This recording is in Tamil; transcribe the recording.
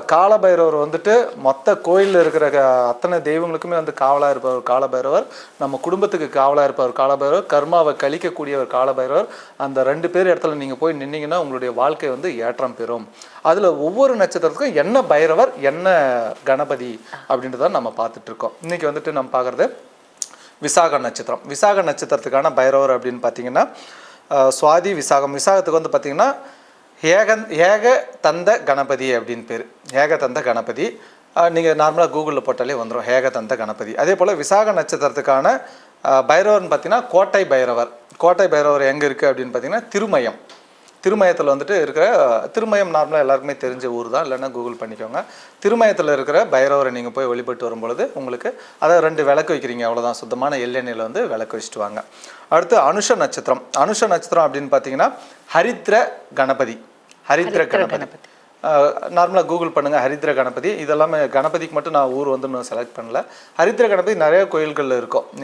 காலபைரவர் வந்துட்டு மொத்த கோயிலில் இருக்கிற க- அத்தனை தெய்வங்களுக்குமே வந்து காவலாக இருப்பவர் காலபைரவர். நம்ம குடும்பத்துக்கு காவலாக இருப்பவர் காலபைரவர். கர்மாவை கழிக்கக்கூடியவர் காலபைரவர். அந்த ரெண்டு பேர் இடத்துல நீங்கள் போய் நின்னீங்கன்னா உங்களுடைய வாழ்க்கை வந்து ஏற்றம் பெறும். அதில் ஒவ்வொரு நட்சத்திரத்துக்கும் என்ன பைரவர் என்ன கணபதி அப்படின்றத நம்ம பார்த்துட்ருக்கோம் இன்றைக்கி வந்துட்டு நம்ம பார்க்குறது விசாக நட்சத்திரம். விசாக நட்சத்திரத்துக்கான பைரவர் அப்படின்னு பார்த்தீங்கன்னா சுவாதி விசாகம். விசாகத்துக்கு வந்து பார்த்திங்கன்னா ஏகந் ஏக தந்த கணபதி அப்படின்னு பேர். ஏக தந்த கணபதி. நீங்கள் நார்மலாக கூகுளில் போட்டாலே வந்துடும் ஏக தந்த கணபதி. அதே போல் விசாக நட்சத்திரத்துக்கான பைரவர்னு பார்த்தீங்கன்னா கோட்டை பைரவர். கோட்டை பைரவர் எங்கே இருக்குது அப்படின்னு பார்த்தீங்கன்னா திருமயம். திருமயத்தில் வந்துட்டு இருக்கிற திருமயம் நார்மலாக எல்லாருக்குமே தெரிஞ்ச ஊர் தான். இல்லைன்னா கூகுள் பண்ணிக்கோங்க. திருமயத்தில் இருக்கிற பைரவரை நீங்கள் போய் வழிபட்டு வரும்பொழுது உங்களுக்கு அதை ரெண்டு விளக்கு வைக்கிறீங்க. அவ்வளோதான் சுத்தமான எள்ளெண்ணெயில் வந்து விளக்கு வச்சுட்டு வாங்க. அடுத்து அனுஷ நட்சத்திரம். அனுஷ நட்சத்திரம் அப்படின்னு பார்த்தீங்கன்னா ஹரித்ர கணபதி. ஹரித்ர கணபதி. நார்மலாக கூகுள் பண்ணுங்கள் ஹரித்ர கணபதி. இதெல்லாமே கணபதிக்கு மட்டும் நான் ஊர் வந்து இன்னும் செலக்ட் பண்ணல. ஹரித்ர கணபதி நிறைய கோயில்களில் இருக்கும்.